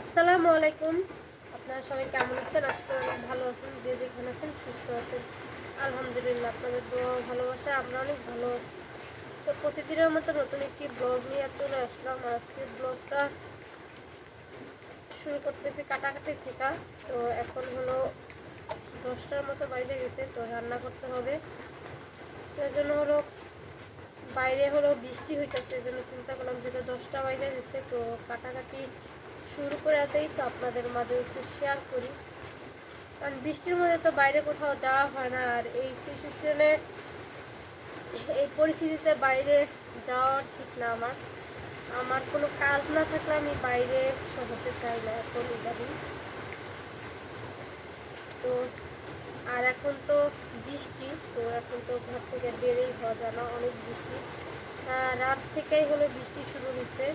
আসসালামু আলাইকুম। আপনারা সবাই কেমন আছেন? আশা করি অনেক ভালো আছেন। যে যেখানে আছেন, সুস্থ আছেন। আলহামদুলিল্লাহ, আপনাদের দোয়া ভালোবাসা, আমরা অনেক ভালো আছি। তো প্রতিদিনের মতো নতুন একটি ব্লগ নিয়ে চলে আসলাম। আজকের ব্লগটা শুরু করতেছি কাটাকাটি থেকে। তো এখন হলো দশটার মতো বাইরে গেছে, তো রান্না করতে হবে। তো জন্য হলো বাইরে হলো বৃষ্টি হইতেছে, এই জন্য চিন্তা করলাম যেটা দশটা বাইরে গেছে, তো কাটাকাটি শুরু করে দেই তো আপনাদের মাঝে একটু শেয়ার করি। কারণ বৃষ্টির মধ্যে তো বাইরে কোথাও যাওয়া হয় না, আর এই সিচুয়েশনে এই পরিস্থিতিতে বাইরে যাওয়া ঠিক না আমার। আমার কোনো কাজ না থাকলে আমি বাইরে সহজে চাই না এখন ইদানিং। তো, আর এখন তো বৃষ্টি, তো এখন তো ঘর থেকে বেরেই হওয়া যায় না, অনেক বৃষ্টি। রাত থেকেই হলো বৃষ্টি শুরু হয়েছে।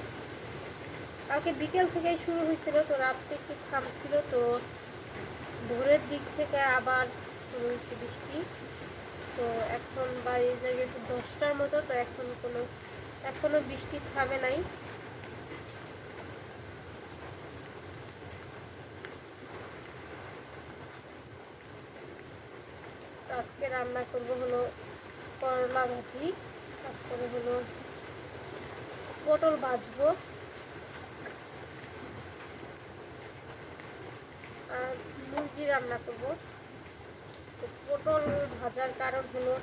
কালকে বিকেল থেকেই শুরু হয়েছিল, তো রাত থেকে থামছিল, তো ভোরের দিক থেকে আবার শুরু হয়েছে বৃষ্টি। তো এখন বাইরে গেছে দশটার মতো, তো এখন কোনো, এখনও বৃষ্টি থামে নাই। আজকে রান্না করব হলো করলা ভাজি, তারপরে হলো পটল ভাজবো। মুরগি রান্না করব। পটল ভাজার কারণ হলো,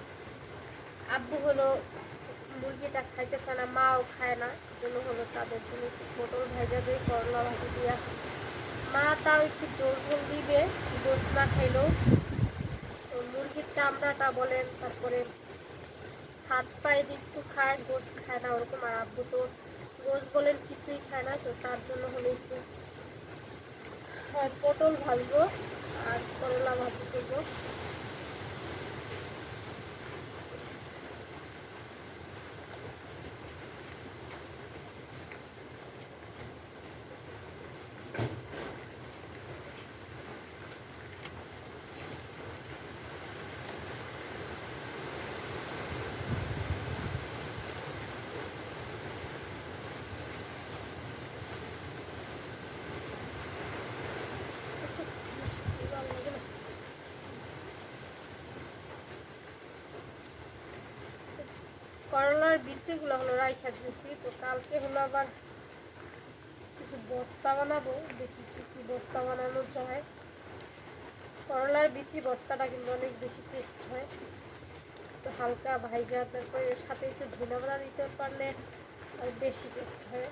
আব্বু হলো মুরগিটা খাইতে চায় না, মাও খায় না জন্য হলো তাদের জন্য পটল ভাজা করলা ভাজি দিয়া। মা তাও একটু জোর জোর দিবে গোস না খাইলেও। মুরগির চামড়াটা বলেন, তারপরে হাত পায়ে একটু খায় গোস খায় না ওরকম। আর আব্বু তো গোস বলেন কিছুই খায় না, তো তার জন্য হলো একটু পটল ভাজবো আর করলা ভাজি করব। করলার বীজগুলো হলো রাইখা দিয়েছি। তো কালকে হলো আবার কিছু ভর্তা বানাবো। দেখি কি ভর্তা বানানো যায়। করলার বিচি ভর্তাটা কিন্তু অনেক বেশি টেস্ট হয়। তো হালকা ভাইজা, তারপরে সাথে একটু ধনে বানা দিতে পারলে বেশি টেস্ট হয়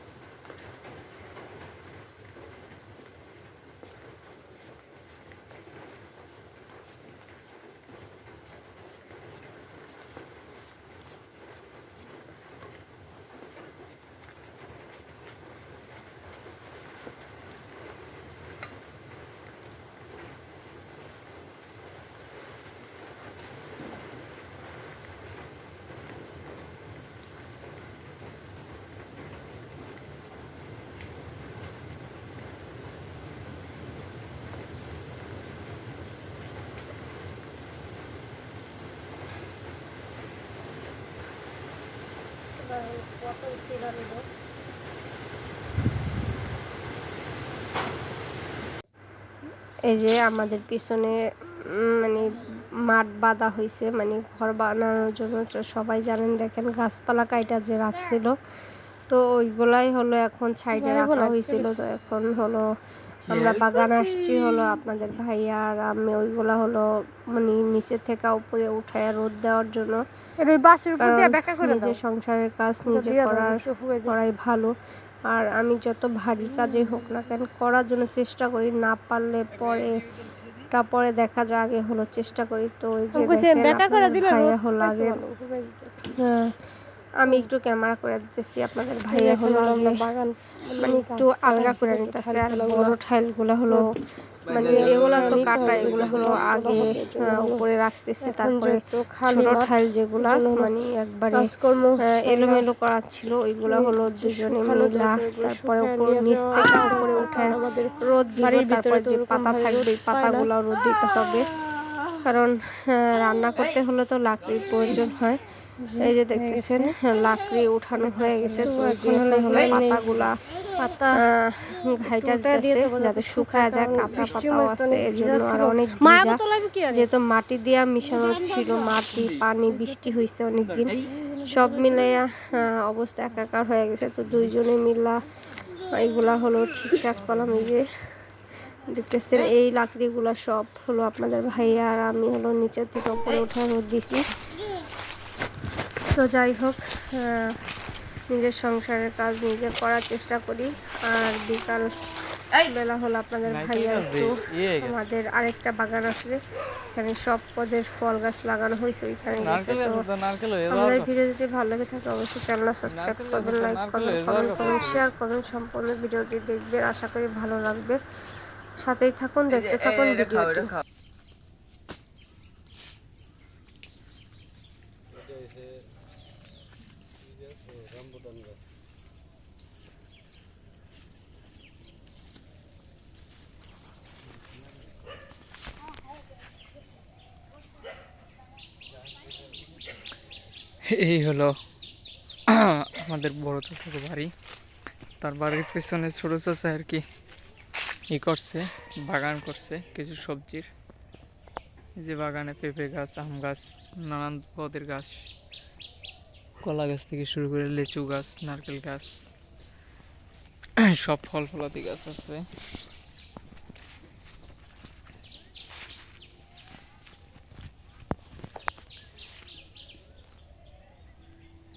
এবার হলো পটল সিরা নেব এই যে আমাদের পিছনে মানে মাঠ বাঁধা হয়েছে মানে ঘর বানানোর জন্য। সবাই জানেন দেখেন গাছপালা কাইটা যে রাখছিল তো ওইগুলাই হলো এখন সাইডে রাখা হয়েছিল তো এখন হলো আমরা বাগান আসছি হলো আপনাদের ভাইয়া আর আমি ওইগুলা হলো মানে নিচে থেকে উপরে উঠায় রোদ দেওয়ার জন্য। নিজের সংসারের কাজ নিজে করার করাই ভালো। আর আমি যত ভারী কাজে হোক না কেন করার জন্য চেষ্টা করি না পারলে পরে তারপরে দেখা যায় আগে হলো চেষ্টা করি। তো ওই যে হলো আগে হ্যাঁ, আমি একটু ক্যামেরা করে দিতেছি আপনাদের ভাইয়া হলো আগে মানে একটু আলগা করে নিতেছে আর বড় টাইলগুলো হলো মানে এগুলা তো কাটা এগুলো হলো আগে উপরে রাখতেছে তারপরে ছোট টাইল যেগুলা মানে একবারে আহ, এলোমেলো করা ছিল ওইগুলা হলো দুজনে মিলা তারপরে উপর নিচ থেকে উপরে উঠে রোদ দিবে তারপরে যে পাতা থাকবে এই পাতাগুলো রোদ দিতে হবে। কারণ আহ, রান্না করতে হলে তো লাকড়ির প্রয়োজন হয়। এই যে দেখতেছেন লাকড়ি উঠানো হয়ে গেছে। পাতাগুলা পাতা ঘাইটা যাতে শুকায় যায় কাঁচা পাতাও আছে। অনেক এর জন্য আর? যেহেতু মাটি দিয়া মিশানো ছিল মাটি পানি বৃষ্টি হয়েছে অনেকদিন। সব মিলাইয়া অবস্থা একাকার হয়ে গেছে। তো দুইজনে মিলা এইগুলা হলো ঠিকঠাক করলাম। এই যে দেখতেছেন এই লাকড়িগুলা সব হলো আপনাদের ভাইয়া আর আমি হলো নিচের থেকে উপরে উঠে রোদ দিছি। তো যাই হোক নিজের সংসারের কাজ নিজে করার চেষ্টা করি। আর বিকাল বেলা হলো আপনাদের ভাইয়া একটু আমাদের আরেকটা বাগান আছে এখানে সব পদের ফল গাছ লাগানো হয়েছে ওইখানে গেছে। তো আমাদের ভিডিও যদি ভালো লাগে থাকে অবশ্যই চ্যানেল সাবস্ক্রাইব করবেন লাইক করবেন কমেন্ট করবেন শেয়ার করবেন সম্পূর্ণ ভিডিওটি দেখবেন আশা করি ভালো লাগবে। সাথেই থাকুন দেখতে থাকুন ভিডিওটি। এই হলো আমাদের বড় চাচার বাড়ি। তার বাড়ির পেছনে ছোট চাচা আর কি ই করছে, বাগান করছে, কিছু সবজির। যে বাগানে পেঁপে গাছ, আম গাছ, নানান পদের গাছ। কলা গাছ থেকে শুরু করে লিচু গাছ, নারকেল গাছ, সব ফল ফলাদি গাছ আছে।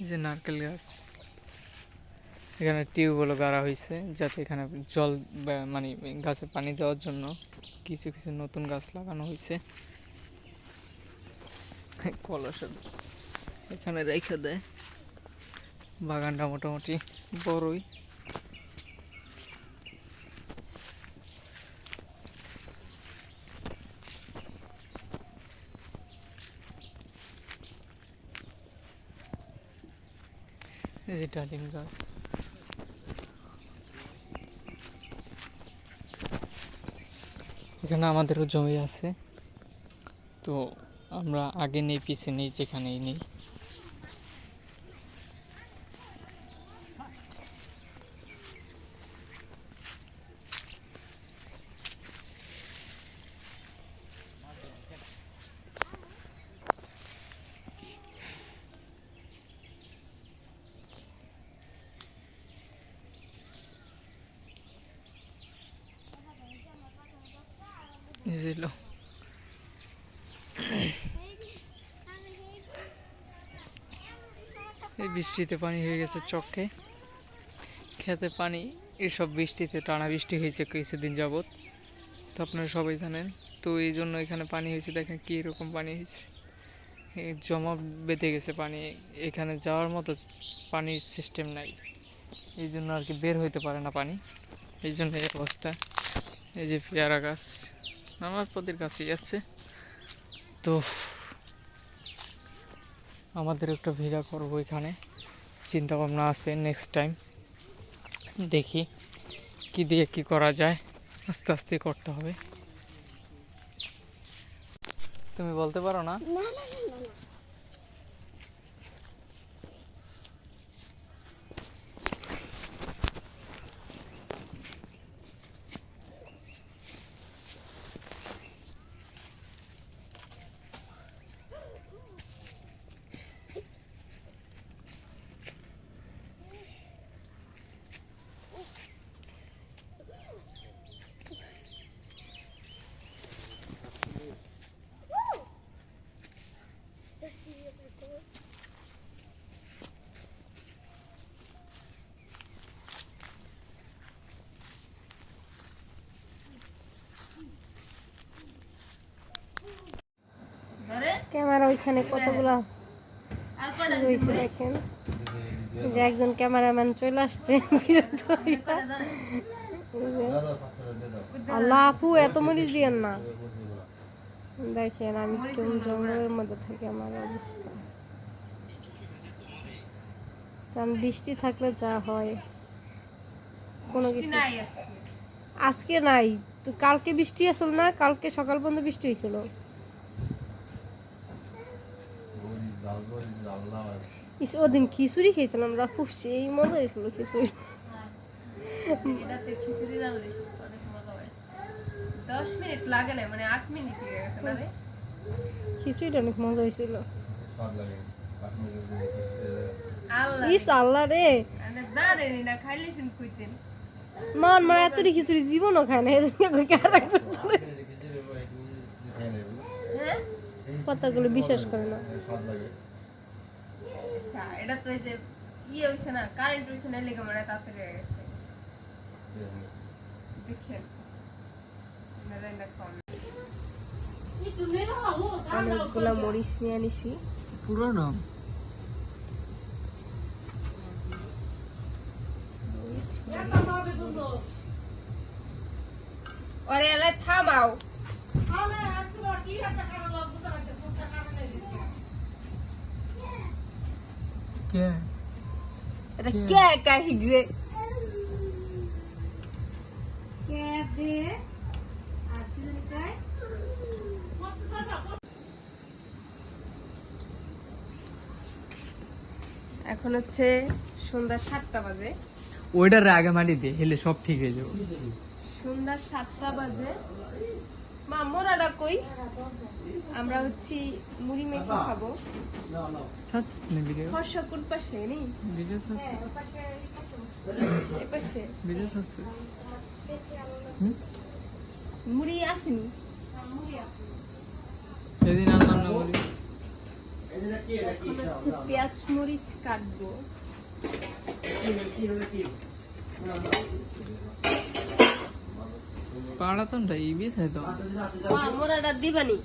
যে নারকেল গাছ, এখানে টিউবওয়েলও গাড়া হয়েছে যাতে এখানে জল মানে গাছে পানি দেওয়ার জন্য কিছু কিছু নতুন গাছ লাগানো হয়েছে কলস এখানে রেখে দেয়। বাগানটা মোটামুটি বড়ই। ডালিম গাছ। এখানে আমাদেরও জমি আছে। তো আমরা আগে নেই পিছিয়ে নেই, যেখানেই নেই। এলো। এই বৃষ্টিতে পানি হয়ে গেছে চকে। খেতে পানি, এসব বৃষ্টিতে টানা বৃষ্টি হয়েছে কিছুদিন যাবত তো আপনারা সবাই জানেন। তো এই জন্য এখানে পানি হয়েছে, দেখেন কী রকম পানি হয়েছে। জমা বেঁধে গেছে পানি। এখানে যাওয়ার মতো পানির সিস্টেম নাই। এই জন্য আর কি বের হইতে পারে না পানি। এই জন্য এই অবস্থা। এই যে পেয়ারা গাছ। আমার পদের কাছেই আছে। তো আমাদের একটা ভিড়া করব এখানে। চিন্তা ভাবনা আছে নেক্সট টাইম দেখি কি দিয়ে কি করা যায়। আস্তে আস্তে করতে হবে। তুমি বলতে পারো না ক্যামেরা ওইখানে কতগুলা দেখেন। যে একজন ক্যামেরাম্যান চলে আসছে আল্লাহ আপু, এত মরিচ দিয়েন না। দেখেন, আমি কোন জঙ্গলের মধ্যে থাকি, আমার অবস্থা। কারণ বৃষ্টি থাকলে যা হয়, কোনো কিছু আজকে নাই। তো কালকে বৃষ্টি আসল না? কালকে সকাল পর্যন্ত বৃষ্টি হয়েছিল ইস ওদিন খিচুড়ি খেয়েছিলাম আমরা খুব সেই মজা হয়েছিল খিচুড়ি দশ মিনিট লাগে না মানে আট মিনিট গেছে না রে খিচুড়িটা অনেক মজা হয়েছিল ইস আল্লাহ রে মান এতটি খিচুড়ি জীবনও খায় না এদিকে কই কারা করছে কথাগুলো বিশ্বাস করে না আচ্ছা, এটা তো এই যে ইয়ে হইছে না কারেন্ট হইছে না লেগে মানে তাড়াতাড়ি হয়ে গেছে। দেখেন। অনেকগুলা মরিচ নিয়ে আনিছি। পুরো নাম ওরে এলাই থামাও। কে এটা কে? কে হিগছে? এখন হচ্ছে সন্ধ্যা সাতটা বাজে। ওইটার আগে মাটি দিয়ে হেলে সব ঠিক হয়ে যাবে। সন্ধ্যা সাতটা বাজে। মা মোরাটা কই আমরা হচ্ছি মুড়ি মেখে খাব। কোন পাশে নি ভিডিও ছাড়ছিস এ পাশে। মুড়ি আসেনি? সেদিন আনলাম না বলি হচ্ছে পেঁয়াজ মরিচ কাটবো। পাড়া তো ইবিস হয় তো। মা মোরাটা দিবানি।